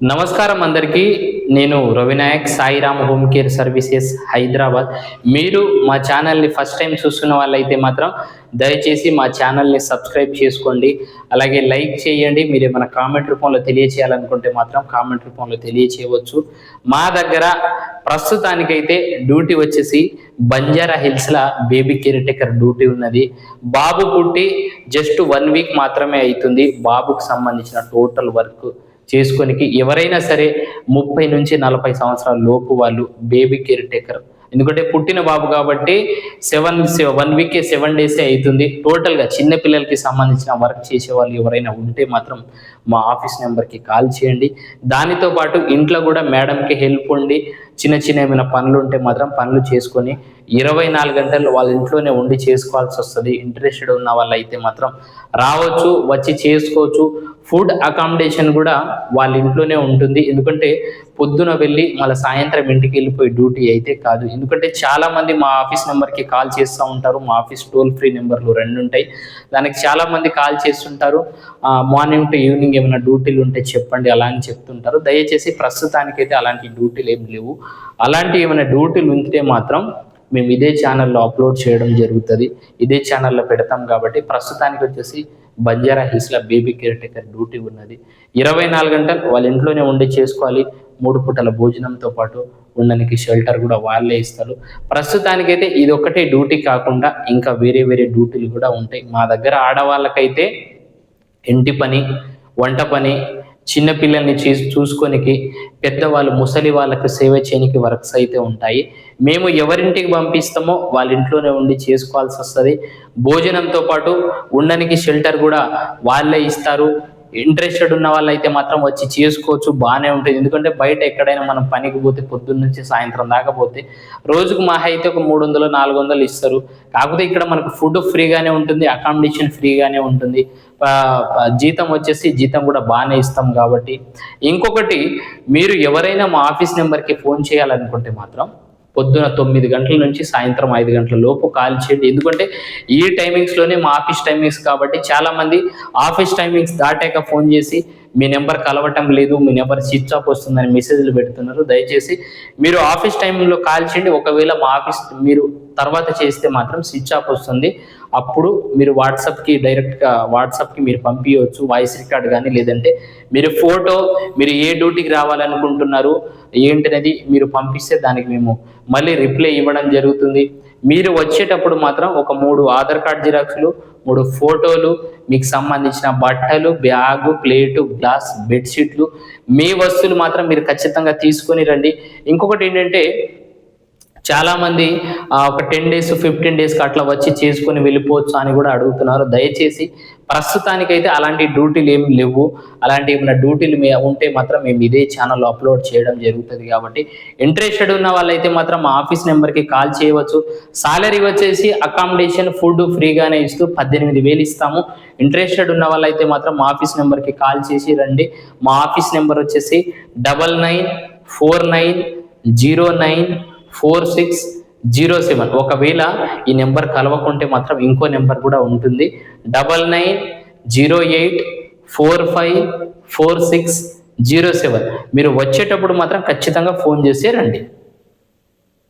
నమస్కారం అందరికీ. నేను Ravinayak. Sairam home care services Hyderabad. మీరు మా ఛానల్ని ఫస్ట్ టైం చూస్తున్న వాళ్ళైతే మాత్రం దయచేసి మా ఛానల్ని సబ్స్క్రైబ్ చేసుకోండి. అలాగే లైక్ చేయండి. మీరు ఏమైనా కామెంట్ రూపంలో తెలియచేయాలనుకుంటే మాత్రం కామెంట్ రూపంలో తెలియచేయవచ్చు. మా దగ్గర ప్రస్తుతానికైతే డ్యూటీ వచ్చేసి బంజారా హిల్స్ల బేబీ కేర్ టేకర్ డ్యూటీ ఉన్నది. బాబు పుట్టి జస్ట్ వన్ వీక్ మాత్రమే అవుతుంది బాబుకు సంబంధించిన టోటల్ వర్క్ చేసుకోనికి ఎవరైనా సరే ముప్పై నుంచి నలభై సంవత్సరాల లోపు వాళ్ళు బేబీ కేర్ టేకర్ ఎందుకంటే పుట్టిన బాబు కాబట్టి సెవెన్ వన్ వీక్ సెవెన్ డేసే అవుతుంది. టోటల్గా చిన్న పిల్లలకి సంబంధించిన వర్క్ చేసే వాళ్ళు ఎవరైనా ఉంటే మాత్రం మా ఆఫీస్ నెంబర్కి కాల్ చేయండి. దానితో పాటు ఇంట్లో కూడా మేడంకి హెల్ప్ ఉండి చిన్న చిన్న ఏమైనా పనులు ఉంటే మాత్రం పనులు చేసుకొని ఇరవై నాలుగు గంటలు వాళ్ళ ఇంట్లోనే ఉండి చేసుకోవాల్సి వస్తుంది. ఇంట్రెస్టెడ్ ఉన్న వాళ్ళు అయితే మాత్రం రావచ్చు వచ్చి చేసుకోవచ్చు. ఫుడ్ అకామిడేషన్ కూడా వాళ్ళ ఇంట్లోనే ఉంటుంది. ఎందుకంటే పొద్దున వెళ్ళి మళ్ళీ సాయంత్రం ఇంటికి వెళ్ళిపోయి డ్యూటీ అయితే కాదు. ఎందుకంటే చాలా మంది మా ఆఫీస్ నెంబర్కి కాల్ చేస్తూ ఉంటారు. మా ఆఫీస్ టోల్ ఫ్రీ నెంబర్లు రెండు ఉంటాయి. దానికి చాలా మంది కాల్ చేస్తుంటారు. మార్నింగ్ టు ఈవినింగ్ ఏమైనా డ్యూటీలు ఉంటే చెప్పండి అలా అని చెప్తుంటారు. దయచేసి ప్రస్తుతానికైతే అలాంటి డ్యూటీలు ఏం లేవు. అలాంటి ఏమైనా డ్యూటీలు ఉంటే మాత్రం మేము ఇదే ఛానల్లో అప్లోడ్ చేయడం జరుగుతుంది. ఇదే ఛానల్లో పెడతాం కాబట్టి ప్రస్తుతానికి వచ్చేసి బంజారా హిల్స్లో బేబీ కేర్ టేకర్ డ్యూటీ ఉన్నది. ఇరవై నాలుగు గంటలు వాళ్ళ ఇంట్లోనే ఉండి చేసుకోవాలి. మూడు పూటల భోజనంతో పాటు ఉండడానికి షెల్టర్ కూడా వాళ్ళే ఇస్తారు. ప్రస్తుతానికైతే ఇది ఒక్కటే డ్యూటీ కాకుండా ఇంకా వేరే వేరే డ్యూటీలు కూడా ఉంటాయి. మా దగ్గర ఆడవాళ్ళకైతే ఇంటి పని వంట పని చిన్న పిల్లల్ని చూ చూసుకొనికి పెద్దవాళ్ళు ముసలి వాళ్ళకు సేవ చేయనికి వర్క్స్ అయితే ఉంటాయి. మేము ఎవరింటికి పంపిస్తామో వాళ్ళ ఇంట్లోనే ఉండి చేసుకోవాల్సి వస్తుంది భోజనంతో పాటు ఉండడానికి షెల్టర్ కూడా వాళ్ళే ఇస్తారు. ఇంట్రెస్టెడ్ ఉన్న వాళ్ళైతే మాత్రం వచ్చి చేసుకోవచ్చు బాగానే ఉంటుంది. ఎందుకంటే బయట ఎక్కడైనా మనం పనికి పోతే పొద్దున్న నుంచి సాయంత్రం దాకా పోతే రోజుకు మా అయితే ఒక మూడు వందలు నాలుగు వందలు ఇస్తారు. కాకపోతే ఇక్కడ మనకు ఫుడ్ ఫ్రీగానే ఉంటుంది అకామిడేషన్ ఫ్రీగానే ఉంటుంది. జీతం వచ్చేసి జీతం కూడా బాగానే ఇస్తాం కాబట్టి. ఇంకొకటి మీరు ఎవరైనా మా ఆఫీస్ నెంబర్కి ఫోన్ చేయాలనుకుంటే మాత్రం పొద్దున తొమ్మిది గంటల నుంచి సాయంత్రం ఐదు గంటల లోపు కాల్ చేయండి. ఎందుకంటే ఈ టైమింగ్స్లోనే మా ఆఫీస్ టైమింగ్స్ కాబట్టి చాలా మంది ఆఫీస్ టైమింగ్స్ దాటాక ఫోన్ చేసి మీ నెంబర్ కలవటం లేదు మీ నెంబర్ స్విచ్ ఆఫ్ వస్తుందని మెసేజ్లు పెడుతున్నారు. దయచేసి మీరు ఆఫీస్ టైంలో కాల్ చేయండి. ఒకవేళ మా ఆఫీస్ మీరు తర్వాత చేస్తే మాత్రం స్విచ్ ఆఫ్ వస్తుంది. అప్పుడు మీరు వాట్సాప్కి డైరెక్ట్గా వాట్సాప్కి మీరు పంపించవచ్చు వాయిస్ రికార్డ్ కానీ లేదంటే మీరు ఫోటో మీరు ఏ డ్యూటీకి రావాలనుకుంటున్నారు ఏంటనేది మీరు పంపిస్తే దానికి మేము మళ్ళీ రిప్లై ఇవ్వడం జరుగుతుంది. మీరు వచ్చేటప్పుడు మాత్రం ఒక మూడు ఆధార్ కార్డ్ జిరాక్స్లు మూడు ఫోటోలు మీకు సంబంధించిన బట్టలు బ్యాగు ప్లేటు గ్లాస్ బెడ్షీట్లు మీ వస్తువులు మాత్రం మీరు ఖచ్చితంగా తీసుకొని రండి. ఇంకొకటి ఏంటంటే చాలామంది ఒక టెన్ డేస్ ఫిఫ్టీన్ డేస్కి అట్లా వచ్చి చేసుకొని వెళ్ళిపోవచ్చు అని కూడా అడుగుతున్నారు. దయచేసి ప్రస్తుతానికైతే అలాంటి డ్యూటీలు ఏమి లేవు. అలాంటి ఏమైనా డ్యూటీలు మీ ఉంటే మాత్రం మేము ఇదే ఛానల్లో అప్లోడ్ చేయడం జరుగుతుంది కాబట్టి ఇంట్రెస్టెడ్ ఉన్న వాళ్ళైతే మాత్రం మా ఆఫీస్ నెంబర్కి కాల్ చేయవచ్చు. సాలరీ వచ్చేసి అకామిడేషన్ ఫుడ్ ఫ్రీగానే ఇస్తూ పద్దెనిమిది వేలు ఇస్తాము. ఇంట్రెస్టెడ్ ఉన్న వాళ్ళైతే మాత్రం మా ఆఫీస్ నెంబర్కి కాల్ చేసి రండి. మా ఆఫీస్ నెంబర్ వచ్చేసి double nine four nine zero nine four six zero seven. ఒకవేళ ఈ నెంబర్ కలవకుంటే మాత్రం ఇంకో నెంబర్ కూడా ఉంటుంది. Double nine zero eight four five four six zero seven. మీరు వచ్చేటప్పుడు మాత్రం ఖచ్చితంగా ఫోన్ చేసి రండి.